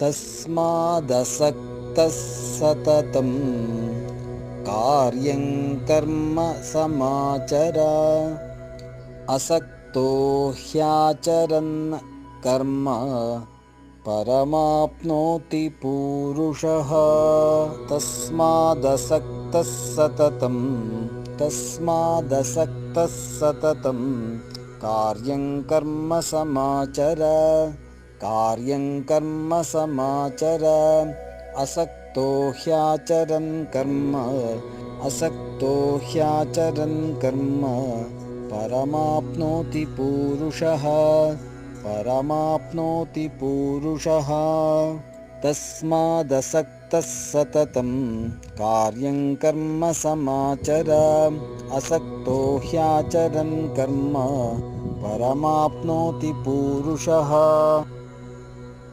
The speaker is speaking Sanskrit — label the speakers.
Speaker 1: तस्मादसक्तः सततं कार्यं कर्म समाचर। असक्तो ह्याचरन् कर्म परमाप्नोति पूरुषः। तस्मादसक्तः सततं तस्मादसक्तः सततं कार्यं कर्म समाचर कार्यं कर्म समाचर। असक्तो ह्याचरन् कर्म। असक्तो ह्याचरन् कर्म। परमाप्नोति पूरुषः। परमाप्नोति पूरुषः। तस्मादसक्तः सततं। कार्यं कर्म समाचर। असक्तो ह्याचरन् कर्म। परमाप्नोति पूरुषः